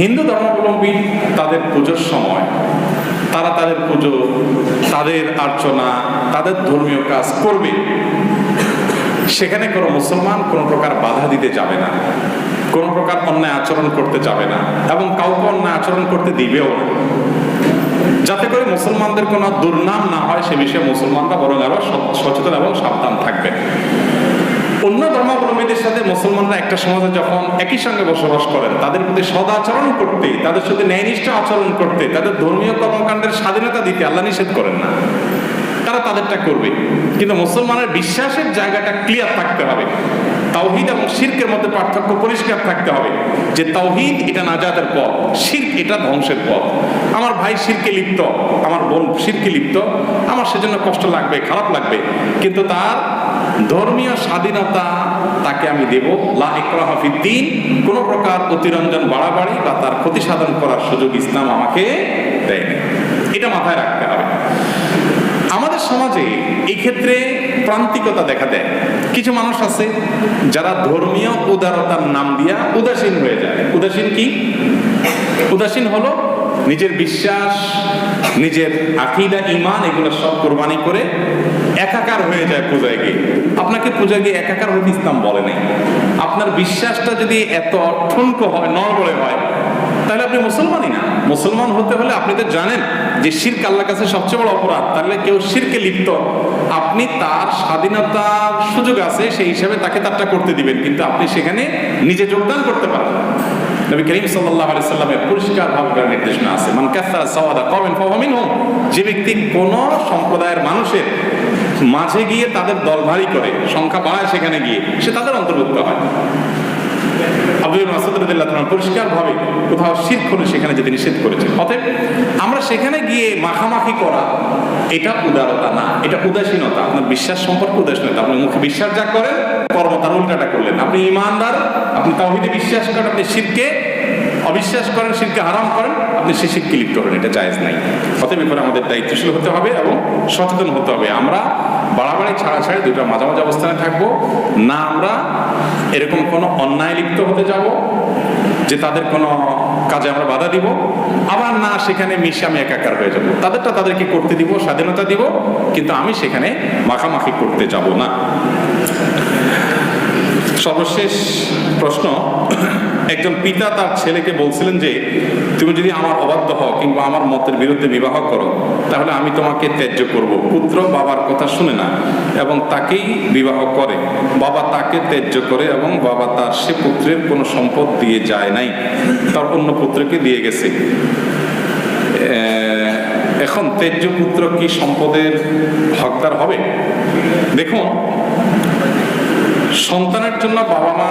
হিন্দু ধর্মাবলম্বী তাদের পুজোর সময়, তারা তাদের পুজো, তাদের আর্চনা তাদের ধর্মীয় কাজ করবে। সেখানে কোনো মুসলমান কোনো প্রকার বাধা দিতে যাবে না, কোনো প্রকার অন্যায় আচরণ করতে যাবে না, এবং কাউকে অন্যায় আচরণ করতে দিবেও না। যাতে করে মুসলমানদের কোনো দুর্নাম না হয়, সে বিষয়ে মুসলমানরা বরং আরও সচেতন এবং সাবধান থাকবে। অন্য ধর্মাবলম্বীদের সাথে মুসলমানরা একটা সমাজে যখন একই সঙ্গে বসবাস করেন, তাদের প্রতি সদাচরণ করতে তাদের সাথে ন্যায়নিষ্ঠ আচরণ করতে তাদের ধর্মীয় কর্মকাণ্ডের স্বাধীনতা দিতে আল্লাহ নিষেধ করেন না। তারা তাদেরটা করবে। কিন্তু মুসলমানের বিশ্বাসের জায়গাটা ক্লিয়ার থাকতে হবে। তাওহিদ এবং শিরকের মধ্যে পার্থক্য পরিষ্কার থাকতে হবে যে তাওহিদ এটা নাজাদের পথ, শির্ক এটা ধ্বংসের পথ। আমার ভাই শিরকে লিপ্ত, আমার বোন শিরকে লিপ্ত, আমার সেজন্য কষ্ট লাগবে, খারাপ লাগবে। কিন্তু তার ধর্মীয় স্বাধীনতা তাকে আমি দেব। লা ইকরাহা ফিদ্দিন কোনো প্রকার অতিরঞ্জন বাড়াবাড়ি বা তার ক্ষতি সাধন করার সুযোগ ইসলাম আমাকে দেয়নি। এটা মাথায় রাখতে হবে। আমাদের সমাজে এই ক্ষেত্রে প্রান্তিকতা দেখা দেয়। কিছু মানুষ আছে যারা ধর্মীয় উদারতার নাম দিয়া উদাসীন হয়ে যায়। উদাসীন কি? উদাসীন হলো নিজের বিশ্বাস, নিজের আকিদা ইমান এগুলো সব কোরবানি করে একাকার হয়ে যায় পূজায় গিয়ে আপনাকে পূজা গিয়ে একাকার হতে ইসলাম বলে নাই। আপনার বিশ্বাসটা যদি এত ঠুনকো হয় নড়বড়ে হয়, তাহলে আপনি মুসলমানই না। মুসলমান হতে হলে আপনি তো জানেন যে শির্ক আল্লাহর কাছে সবচেয়ে বড় অপরাধ। তাহলে কেউ শিরকে লিপ্ত। আপনি তার স্বাধীনতার সুযোগ আছে, সেই হিসাবে তাকে তারটা করতে দিবেন, কিন্তু আপনি সেখানে নিজে যোগদান করতে পারেন নবী করিম সাল্লাল্লাহু আলাইহি পরিষ্কার ভাবে নির্দেশনা আছে। মান যে ব্যক্তি কোন সম্প্রদায়ের মানুষের মাঝে গিয়ে তাদের দল ভারী করে, সংখ্যা বাড়ায় সেখানে গিয়ে, সে তাদের অন্তর্ভুক্ত হয়। কোথাও শিরক হলে সেখানে যেতে নিষেধ করেছেন। অতএব আমরা সেখানে গিয়ে মাখামাখি করা, এটা উদারতা না, এটা উদাসীনতা। আপনার বিশ্বাস সম্পর্কে উদাসীনতা। আপনি মুখে বিশ্বাস যা করেন, কর্ম তার উল্টাটা করলেন। আপনি ইমানদার, আপনি তাওহীদে বিশ্বাস করেন, আপনি শিরকে অবিশ্বাস করেন, শিরকে হারাম করেন, আপনি সে শিরকে লিপ্ত করেন এটা জায়েজ নাই। অতএব এরপরে আমাদের দায়িত্বশীল হতে হবে এবং সচেতন হতে হবে। আমরা বাড়াবাড়ি ছাড়া ছাড়ি দুটো মাঝামাঝি অবস্থানে থাকব। না আমরা এরকম কোনো অন্যায় লিপ্ত হতে যাব যে তাদের কোনো কাজে আমরা বাধা দিব। আবার না, সেখানে মিশে আমি একাকার হয়ে যাব। তাদেরটা তাদেরকে করতে দিব, স্বাধীনতা দিব, কিন্তু আমি সেখানে মাখামাখি করতে যাব না। সর্বশেষ প্রশ্ন, একজন পিতা তার ছেলেকে বলছিলেন যে, তুমি যদি আমার অবাধ্য হও কিংবা আমার মতের বিরুদ্ধে বিবাহ করো, তাহলে আমি তোমাকে ত্যায্য করব। পুত্র বাবার কথা শুনে না এবং তাকেই বিবাহ করে। বাবা তাকে ত্যায্য করে এবং বাবা তার সে পুত্রের কোনো সম্পদ দিয়ে যায় নাই, তার অন্য পুত্রকে দিয়ে গেছে। এখন ত্যায্য পুত্র কি সম্পদের হকদার হবে? দেখুন সন্তানের জন্য বাবা মা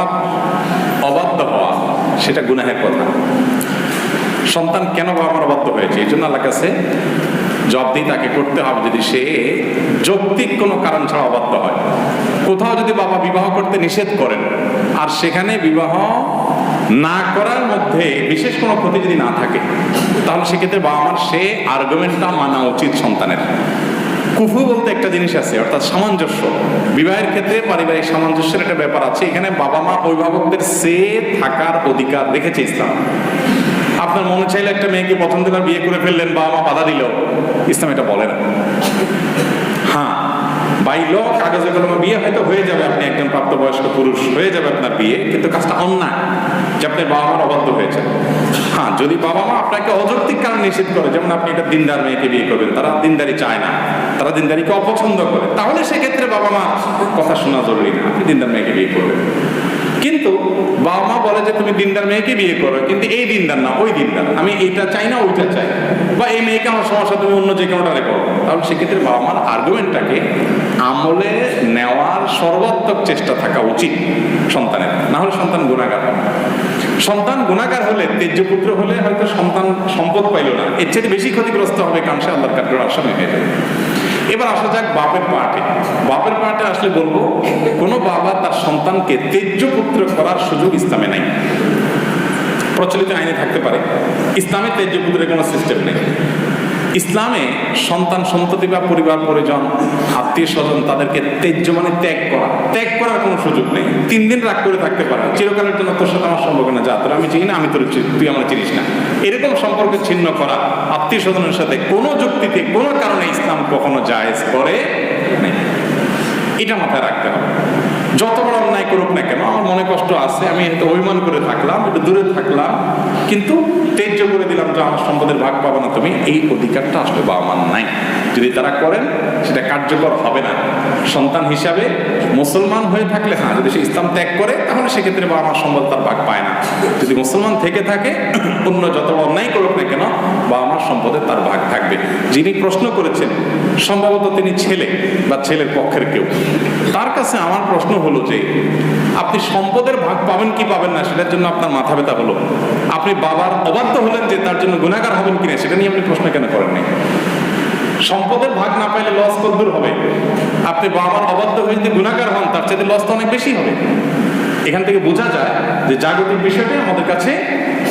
অবাধ্য হওয়া, সেটা গুনাহের কথা। সন্তান কেন বাবা মার অবাধ্য হয়েছে? এই জন্য আল্লাহ কাছে জবাবদি তাকে করতে হবে যদি সে যৌক্তিক কোনো কারণ ছাড়া অবাধ্য হয়। কোথাও যদি বাবা বিবাহ করতে নিষেধ করেন, আর সেখানে বিবাহ না করার মধ্যে বিশেষ কোনো ক্ষতি যদি না থাকে, তাহলে সেক্ষেত্রে বাবা মার সে আর্গুমেন্টটা মানা উচিত সন্তানের। কুফু বলতে একটা জিনিস আছে, অর্থাৎ সামঞ্জস্য। বিবাহের ক্ষেত্রে পারিবারিক সামঞ্জস্যের একটা ব্যাপার আছে। এখানে বাবা মা, অভিভাবকদের সে থাকার অধিকার রেখেছে ইসলাম। আপনার মনে চাইলে একটা মেয়েকে প্রথম দিন বিয়ে করে ফেললেন, বাবা মা বাধা দিল ইসলাম এটা বলে না। হ্যাঁ বাইল কাগজে কলমে বিয়ে, হয়তো হয়ে যাবে আপনি একজন প্রাপ্তবয়স্ক পুরুষ, হয়ে যাবে আপনার বিয়ে, কিন্তু কাজটা অন্যায়, যে আপনার বাবা মার অবাধ্য হয়েছে। হ্যাঁ যদি বাবা মা আপনাকে অযৌক্তিক কারণ নিষেধ করে, যেমন আপনি একটা দিনদার মেয়েকে বিয়ে করবেন, তারা দিনদারি চায় না, তারা দিনদারিকে অপছন্দ করে, তাহলে সেক্ষেত্রে বাবা মা কথা শোনা জরুরি না, আপনি দিনদার মেয়েকে বিয়ে করবেন। কিন্তু বাবা মা বলে যে তুমি দিনদার মেয়েকে বিয়ে করো, কিন্তু এই দিনদার না, ওই দিনদার, আমি এইটা চাই না, ওইটা চাই। বা এই মেয়েকে আমার সমস্যা, তুমি অন্য যে কোনোটা রেখো তাহলে সেক্ষেত্রে বাবা মার আর্গুমেন্টটাকে আমলে নেওয়ার সর্বাত্মক চেষ্টা থাকা উচিত সন্তানের। না হলে সন্তান গুণাগার সন্তান গুণাগার হলে তেজ্য পুত্র হলে হয়তো সন্তান সম্পদ পাইল না। এর চেয়ে বেশি ক্ষতিগ্রস্ত হবে কারণ সে আল্লাহর কাঠের আসামি হয়ে যাবে। এবার আসা যাক বাপের পার্টে বাপের পার্টে আসলে বলব, কোনো বাবা তার সন্তানকে তেজ্য পুত্র করার সুযোগ ইসলামে নাই। প্রচলিত আইনে থাকতে পারে। ইসলামে তেজ্য পুত্রের কোনো সিস্টেম নেই। ইসলামে সন্তান, সন্ততি বা পরিবার, পরিজন, আত্মীয় স্বজন তাদেরকে তেজ্য মানে ত্যাগ করা। ত্যাগ করার কোনো সুযোগ নেই। তিন দিন রাগ করে থাকতে পারে। চিরকালের জন্য তোর সাথে আমার সম্পর্ক না যা, তোর আমি চিনি না, আমি তোর তুই আমার চিনিস না। এরকম সম্পর্ক ছিন্ন করা, আত্মীয় স্বজনের সাথে কোনো যুক্তিতে কোনো কারণে ইসলাম কখনো জায়েজ করে নেই। এটা মাথায় রাখতে হবে। যত বড় অন্যায় করুক না কেন, আমার মনে কষ্ট আছে, আমি হয়তো অভিমান করে থাকলাম, একটু দূরে থাকলাম, কিন্তু তেজ্য করে দিলাম যে আমার সম্পদের ভাগ পাবো না তুমি, এই অধিকারটা আসলে বাবা মার নাই। যদি তারা করেন, সেটা কার্যকর হবে না। সন্তান হিসাবে মুসলমান হয়ে থাকলে হ্যাঁ যদি সে ইসলাম ত্যাগ করে, তাহলে সেক্ষেত্রে বাবা মার সম্পদ তার ভাগ পায় না। যদি মুসলমান থেকে থাকে, অন্য যত অন্যায় করুক না কেন বাবা মার সম্পদে তার ভাগ থাকবে। যিনি প্রশ্ন করেছেন, সম্ভবত তিনি ছেলে বা ছেলের পক্ষের কেউ। তার কাছে আমার প্রশ্ন হলো যে, আপনি সম্পদের ভাগ পাবেন কি পাবেন না, সেটার জন্য আপনার মাথা ব্যথা হলো। আপনি বাবার অবাধ্য হলেন যে তার জন্য গুণাগার হবেন কিনা, সেটা নিয়ে আপনি প্রশ্ন কেন করেননি সম্পদের ভাগ না পাইলে লস কদ্দূর হবে? আপনি বাবার অবাধ্য হয়ে যদি গুণাকার হন, তার চাইতে লস তো অনেক বেশি হবে। এখান থেকে বোঝা যায় যে জাগতিক বিষয়টা আমাদের কাছে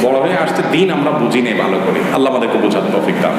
বড় হয়ে আসছে, দিন আমরা বুঝি নেই ভালো করে। আল্লাহ আমাদেরকে বোঝার বোঝান